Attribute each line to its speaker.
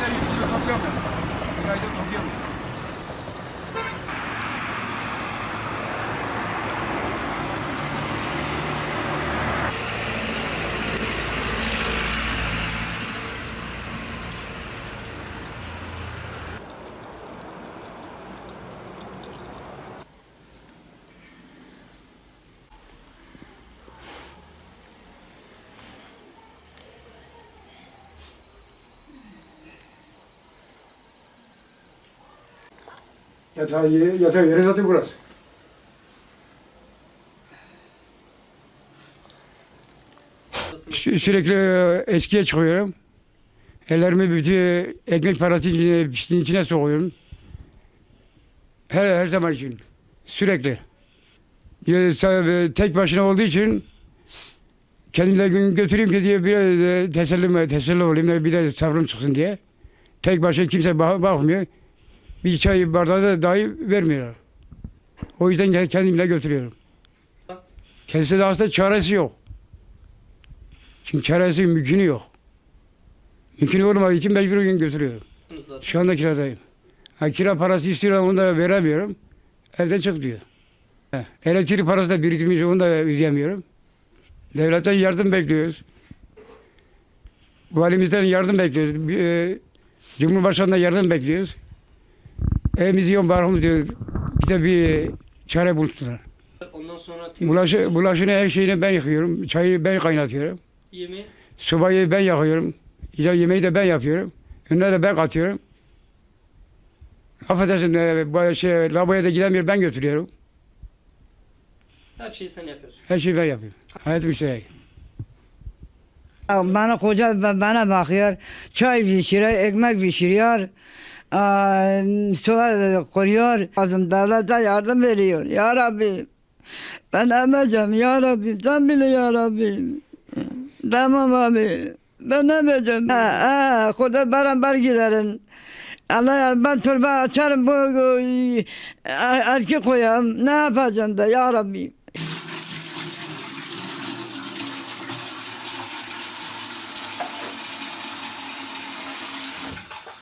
Speaker 1: ja je doet het niet meer, je gaat jezelf Yatağı, ye- yatağı yeri zaten burası. Sü- Sürekli e, eskiye çıkıyorum. Ellerimi bütün ekmek parası içine, piştiğin içine sokuyorum. Her, her zaman için. Sürekli. Sa- Tek başına olduğu için kendimle gün götüreyim ki diye biraz e, teselli, teselli olayım bir de sabrım çıksın diye. Tek başına kimse bak- bakmıyor. Bir çay bardağı da dahi vermiyorlar. O yüzden kendimle götürüyorum. Kendisi de aslında çaresi yok. Çünkü çaresi mümkünü yok. Mümkünü olmadığı için mecburen götürüyorum.
Speaker 2: zaten.
Speaker 1: Şu anda kiradayım. Ha, kira parası istiyorum onu da veremiyorum. Evden çık diyor. Elektrik parası da birikmiş onu da ödeyemiyorum. Devletten yardım bekliyoruz. Valimizden yardım bekliyoruz. E, Cumhurbaşkanı'ndan yardım bekliyoruz. Evimizi yok barkımız diyor. Bize bir çare bulsunlar.
Speaker 2: Ondan sonra
Speaker 1: Bulaşı, bulaşını her şeyini ben yıkıyorum. Çayı ben kaynatıyorum.
Speaker 2: yemeği
Speaker 1: Sobayı ben yakıyorum. Ya yemeği de ben yapıyorum. Önüne de ben katıyorum. Affedersin e, şey, lavaboya da gidemiyor ben götürüyorum.
Speaker 2: her şeyi sen yapıyorsun.
Speaker 1: Her şeyi ben yapıyorum. Hayat müşterek.
Speaker 3: Bana koca ba- bana bakıyor. Çay pişiriyor, ekmek pişiriyor. Su koyuyor. Lazım devlete yardım veriyor. Ya Rabbi. Ben emeceğim ya Rabbi. Sen bile ya Rabbi. Tamam abi. Ben emeceğim. Ha, ha, kurda beraber giderim. Allah ben turba açarım bu bu- eski koyarım. Ne yapacağım da ya Rabbi.